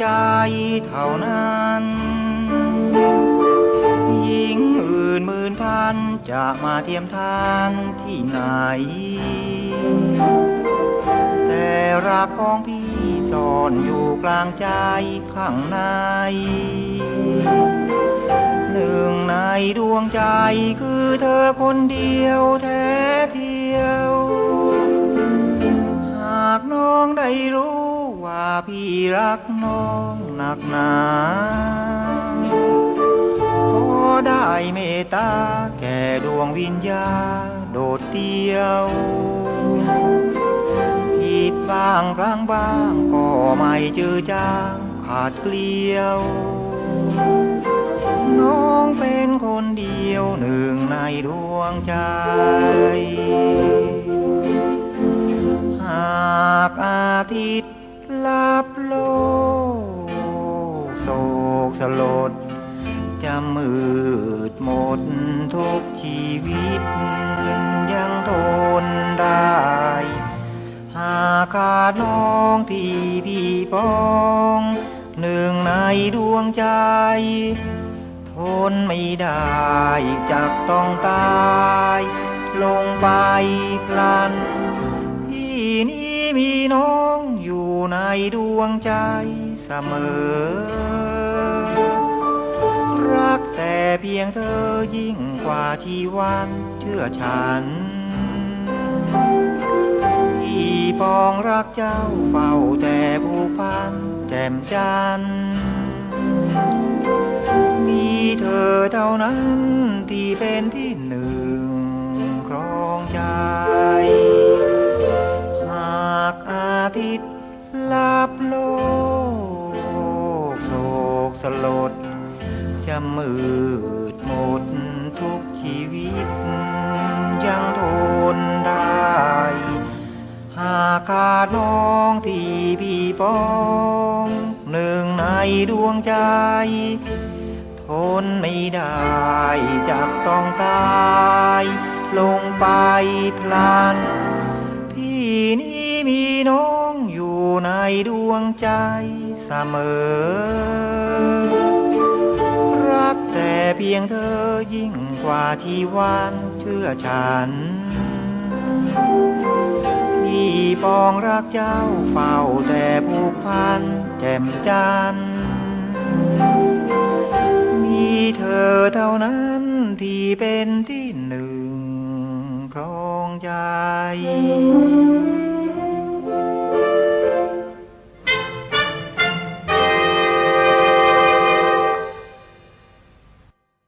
ใจเท่านั้นหญิงอื่นหมื่นพันจะมาเทียมทานที่ไหน แต่รักของพี่ซ่อนอยู่กลางใจข้างใน หนึ่งในดวงใจคือเธอคนเดียวแท้เท รู้ว่าพี่รักน้องหนักหนาขอได้เมตตาแก่ดวงวิญญาโดดเดี่ยวผิดบ้างพลางบ้างก็ไม่เจอจางขาดเกลียว น้องเป็นคนเดียวหนึ่งในดวงใจ สลด จะมืดหมดทุกชีวิต ยังทนได้ หากขาดน้องที่พี่ปอง หนึ่งในดวงใจ ทนไม่ได้จักต้องตาย ลงไปพลันพี่นี้มีน้องอยู่ในดวงใจเสมอ ยิ่งกว่าที่วันเชื่อฉันพี่ปองรักเจ้าเฝ้าแต่ผู้พันแจ่มจันทร์มีเธอเท่านั้นที่เป็นที่หนึ่งครองใจ จะมืดหมดทุกชีวิต ยังทนได้ หากขาดน้องที่พี่ปอง หนึ่งในดวงใจ ทนไม่ได้จักต้องตาย ลงไปพลัน พี่นี้มีน้องอยู่ในดวงใจเสมอ พียงเธอยิ่งกว่าชีวันเชื่อฉัน พี่ปองรักเจ้าเฝ้าแต่ผูกพันแจ่มจัน มีเธอเท่านั้นที่เป็นที่หนึ่งครองใจ